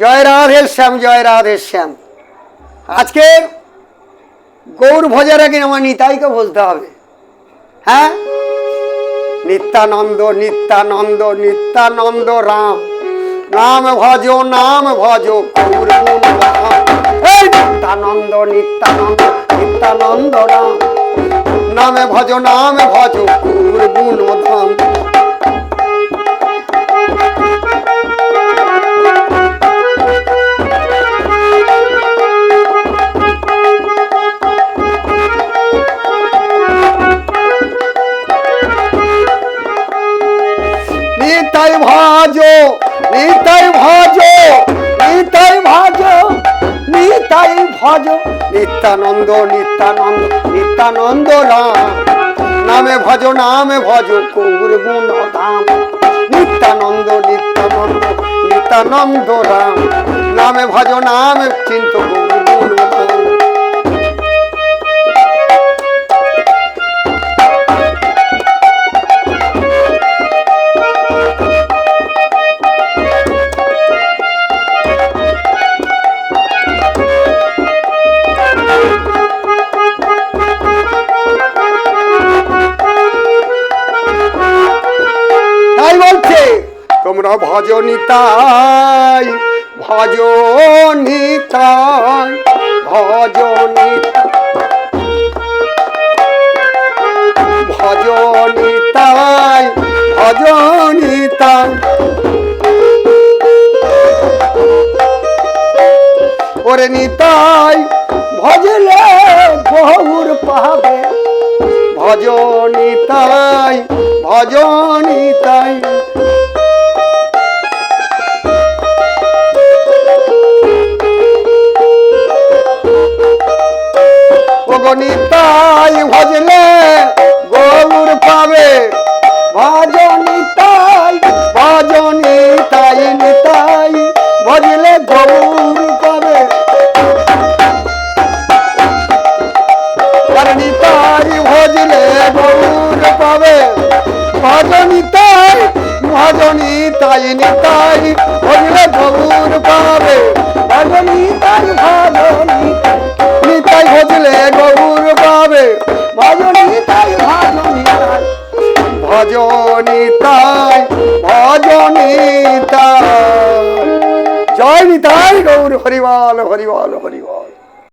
জয় রাধে শ্যাম, জয় রাধে শ্যাম। আজকে গৌর ভজার আগে আমার নিতাইকে বলতে হবে। হ্যাঁ? নিত্যানন্দ নিত্যানন্দ নিত্যানন্দ রাম। নাম ভজ নাম ভজ, গৌর নিত্যানন্দ নিত্যানন্দ নিত্যানন্দ রাম। নামে ভজ, নাম ভজ, গৌর গুণ নিতাই ভাজ নিতাই ভাজ নিতাই ভাজ, নিতাই ভজ। নিত্যানন্দ নিত্যানন্দ নিত্যানন্দ রাম। নামে ভজ নামে ভজ গৌর গুণ ধাম নিত্যানন্দ নিত্যানন্দ নিত্যানন্দ রাম। নামে ভজ, নামে চিন্ত গৌর তোমরা ভজনিতাই ভজনিতাই ভজনিতাই ভজনিতাই ওরে নিতাই ভজলে বহুর পাবে ভজনিতাই ভজনিতাই গণিতাই ভজলে গৌর পাবে। ভজনিতাই ভজনিতাই নিতাই ভজলে গৌর পাবে। নিতাই ভজলে গৌর পাবে। ভজনিতাই ভজনিতাই নিতাই ভজলে গৌর পাবে। ভজনিতাই ভজনিতাই ভজনিতাই জয় নিতাই গৌর হরিবল হরিবল হরিবল